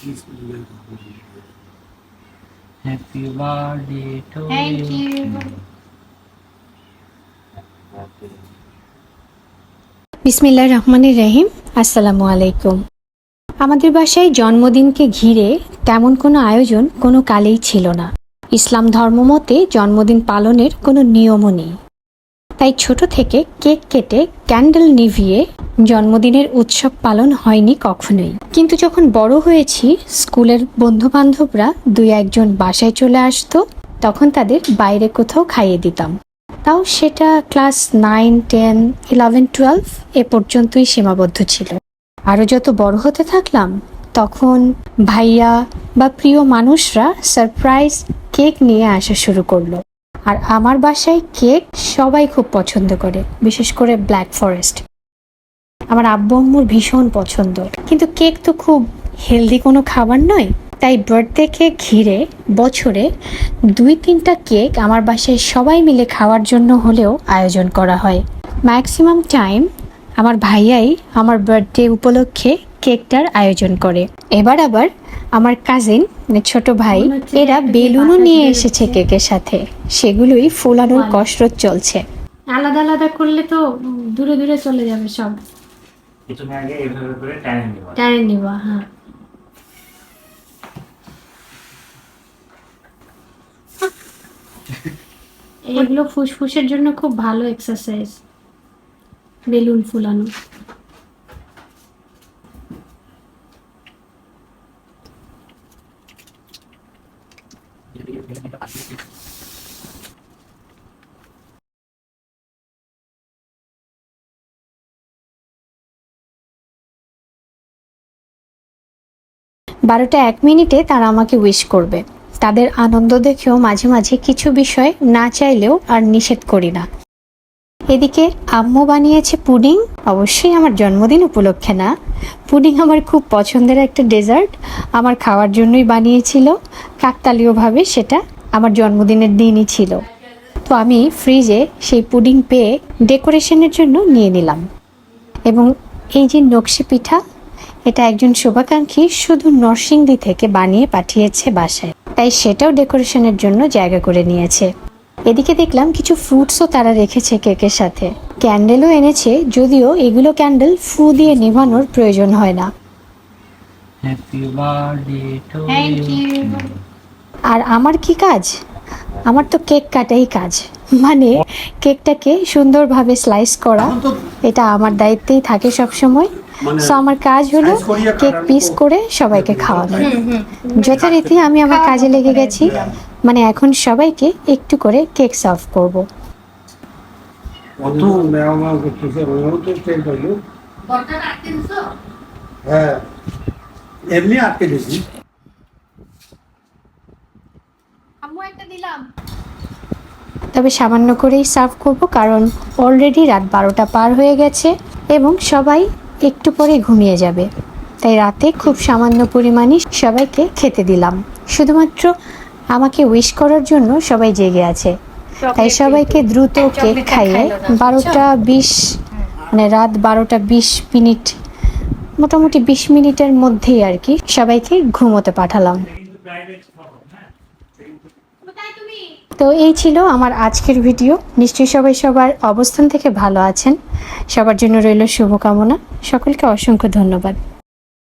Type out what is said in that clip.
Happy birthday to Thank you. বিসমিল্লাহ রহমানির রহিম আসসালামু আলাইকুম। আমাদের বাসায় জন্মদিনকে ঘিরে তেমন কোনো আয়োজন কোনো কালেই ছিল না। ইসলাম ধর্মমতে জন্মদিন পালনের কোনো নিয়মও নেই। তাই ছোট থেকে কেক কেটে ক্যান্ডেল নিভিয়ে জন্মদিনের উৎসব পালন হয়নি কখনোই। কিন্তু যখন বড় হয়েছি, স্কুলের বন্ধু বান্ধবরা দুই একজন বাসায় চলে আসতো, তখন তাদের বাইরে কোথাও খাইয়ে দিতাম। তাও সেটা class nine, ten, eleven, twelve এ পর্যন্তই সীমাবদ্ধ ছিল। আরও যত বড় হতে থাকলাম, তখন ভাইয়া বা প্রিয় মানুষরা সারপ্রাইজ কেক নিয়ে আসা শুরু করল। আর আমার বাসায় কেক সবাই খুব পছন্দ করে, বিশেষ করে ব্ল্যাক ফরেস্ট। আমার আব্বু আম্মুর ভীষণ পছন্দ। কিন্তু কেক তো খুব হেলদি কোনো খাবার নয়। তাই বার্থডেকে ঘিরে বছরে দুই তিনটা কেক আমার বাসায় সবাই মিলে খাওয়ার জন্য হলেও আয়োজন করা হয়। ম্যাক্সিমাম টাইম আমার ভাইয়াই আমার বার্থডে উপলক্ষে কেকটার আয়োজন করে। এবার আবার আমার কাজিন মানে ছোট ভাই এরা বেলুনও নিয়ে এসেছে কেকের সাথে। সেগুলোই ফোলানোর কসরত চলছে। আলাদা আলাদা করলে তো দূরে দূরে চলে যাবে সব। তুমি আগে এইভাবে করে টাইম নিবা। টাইম নিবা হ্যাঁ। এগুলো ফুসফুসের জন্য খুব ভালো এক্সারসাইজ বেলুন ফুলানো। বারোটা এক মিনিটে তারা আমাকে উইশ করবে। তাদের আনন্দ দেখেও মাঝে মাঝে কিছু বিষয় না চাইলেও আর নিষেধ করি না। এদিকে আম্মু বানিয়েছে পুডিং। অবশ্যই আমার জন্মদিন উপলক্ষে না। পুডিং আমার খুব পছন্দের একটা ডেজার্ট আমার খাওয়ার জন্যই বানিয়েছিল। কাকতালীয়ভাবে সেটা আমার জন্মদিনের দিনই ছিল। তো আমি ফ্রিজে সেই পুডিং পেয়ে ডেকোরেশনের জন্য নিয়ে নিলাম। এবং এই যে নকশি পিঠা এটা একজন শুভাকাঙ্ক্ষী শুধু নরসিংদী থেকে বানিয়ে পাঠিয়েছে বাসায়। তাই সেটাও ডেকোরেশনের জন্য জায়গা করে নিয়েছে। এদিকে দেখলাম কিছু ফ্রুটসও তারা রেখেছে কেকের সাথে। ক্যান্ডেলও এনেছে যদিও এগুলো ক্যান্ডেল ফু দিয়ে নেভানোর প্রয়োজন হয় না। Happy birthday to Thank you. আর আমার কি কাজ? আমার তো কেক কাটাই কাজ। মানে কেকটাকে সুন্দরভাবে স্লাইস করা এটা আমার দায়িত্বেই থাকে সব সময় সো আমার কাজ হলো কেক পিস করে সবাইকে খাওয়ানো। যথারীতি আমি আমার কাজে লেগে গেছি। মানে এখন সবাইকে একটু করে কেক সার্ভ করব। হ্যাঁ এমনি আটকে দিছি তবে সামান্য করেই সার্ভ করব কারণ অলরেডি রাত বারোটা পার হয়ে গেছে এবং সবাই একটু পরে ঘুমিয়ে যাবে। তাই রাতে খুব সামান্য পরিমাণে সবাইকে খেতে দিলাম। শুধুমাত্র আমাকে উইশ করার জন্য সবাই জেগে আছে। তাই সবাইকে দ্রুত কেক খাইয়ে বারোটা বিশ মানে রাত বারোটা বিশ মিনিট মোটামুটি বিশ মিনিটের মধ্যেই আর কি সবাইকে ঘুমোতে পাঠালাম। তো এই ছিল আমার আজকের ভিডিও। নিশ্চয়ই সবাই সবার অবস্থান থেকে ভালো আছেন। সবার জন্য রইল শুভকামনা। সকলকে অসংখ্য ধন্যবাদ।